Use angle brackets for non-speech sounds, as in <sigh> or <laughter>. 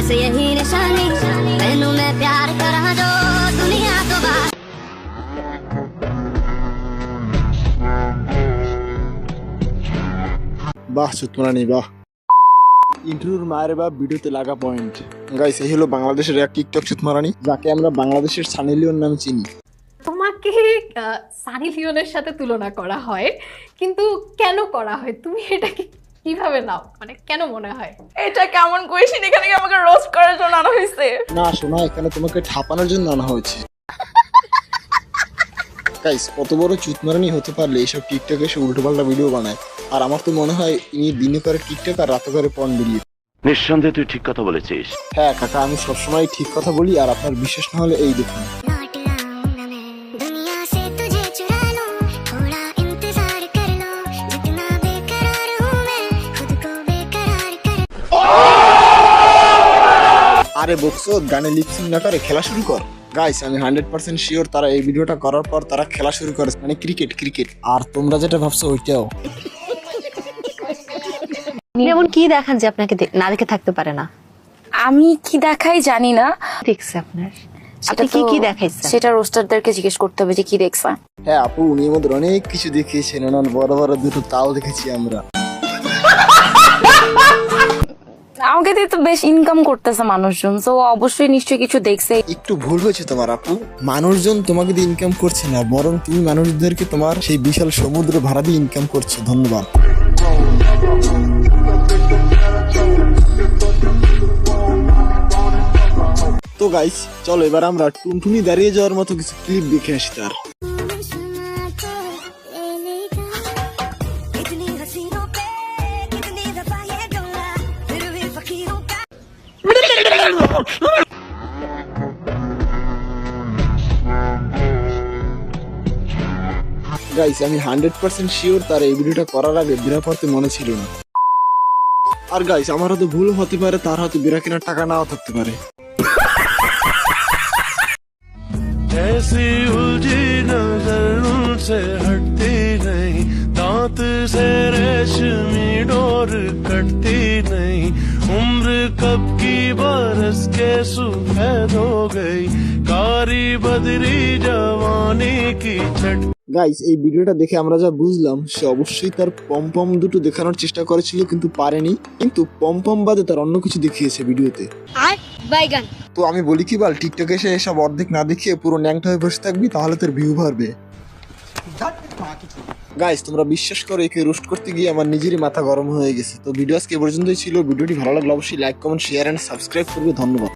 बस यही निशानी तेनू मैं प्यार करा जो दुनिया तो बाहर বাহ চুতমারানি বাহ ইন্টারভিউর মায়ের বা ভিডিওতে লাগা পয়েন্ট গাইস এই হলো বাংলাদেশের এক টিকটক চুতমারানি যাকে আমরা বাংলাদেশের সানি লিওন নামে চিনি তোমাকে আহ, সানি লিওনের সাথে তুলনা করা হয় কিন্তু কেন করা হয় তুমি এটাকে কীভাবে নাও? মানে কেন মনে হয়? এটা কেমন কোয়েশ্চেন এখানে কি আমাকে রোস্ট করার জন্য আনা হয়েছে? না শোনা এখানে তোমাকে ঠাপানোর জন্য আনা হয়েছে। গাইস কত বড় চুতমারানি হতে পারলে এইসব টিকটকে এসে উল্টোপাল্টা ভিডিও বানায়। আর আমার তো মনে হয় ইনি দিনে করে টিকটক আর রাতে করে পণ বেরিয়ে নিঃসন্দেহে তুই ঠিক কথা বলেছিস। হ্যাঁ কাকা আমি সবসময় ঠিক কথা বলি আর আপনার বিশ্বাস না হলে এই দেখুন। আরে বকসো গানে লিপসিং না করে খেলা শুরু কর। গাইস আমি হান্ড্রেড পার্সেন্ট শিওর তারা এই ভিডিওটা করার পর তারা খেলা শুরু করে মানে ক্রিকেট ক্রিকেট আর তোমরা যেটা ভাবছ ওইটাও। এমন কি দেখান যে আপনাকে না দেখে থাকতে পারে না? আমি কি দেখাই জানি না। দেখছে আপনার। আপনি কি কি সেটা রোস্টারদেরকে জিজ্ঞেস করতে হবে যে কি দেখছে। হ্যাঁ আপু উনি আমাদের অনেক কিছু দেখিয়েছেন। ওনার বড় বড় দুটো তাও দেখেছি আমরা। <laughs> আমাকে তো বেশ ইনকাম করতেছে মানুষজন তো অবশ্যই নিশ্চয়ই কিছু দেখছে। একটু ভুল হয়েছে তোমার আপু। মানুষজন তোমাকে দিয়ে ইনকাম করছে না, বরং তুমি মানুষদেরকে তোমার সেই বিশাল সমুদ্র ভাড়া দিয়ে ইনকাম করছ। ধন্যবাদ। তো গাইস চলো এবার আমরা টুনটুনি দাঁড়িয়ে যাওয়ার মতো কিছু ক্লিপ দেখে আসি তার। গাইস আমি হান্ড্রেড পার্সেন্ট শিওর তার এই ভিডিওটা করার আগে বিরা পড়তে মনে ছিল না আর গাইস আমার হয়তো ভুল হতে পারে তার হয়তো বিরা কেনার টাকা নাও থাকতে পারে ऐसी उलझी नजर उनसे हटती नहीं दांत से रेशमी डोर कटती नहीं उम्र कब की बरस के सफेद हो गई कारी बदरी जवानी की छट গাইস এই ভিডিওটা দেখে আমরা যা বুঝলাম সে অবশ্যই তার পম্পম দুটো দেখানোর চেষ্টা করেছিল কিন্তু পারেনি কিন্তু পম্পম বাদে তার অন্য কিছু দেখিয়েছে ভিডিওতে बैगन তো আমি বলি কি বল টিকটকে এসে এসব অর্ধেক না দেখিয়ে পুরো ন্যাংটা হয়ে বসে থাকবি তাহলে তোর ভিউ বাড়বে গাইস তোমরা বিশ্বাস করো, একে রোস্ট করতে গিয়ে আমার নিজেরই মাথা গরম হয়ে গেছে। তো ভিডিও আজকে পর্যন্তই ছিল। ভিডিওটি ভালো লাগলে অবশ্যই like comment share and subscribe করবে। ধন্যবাদ।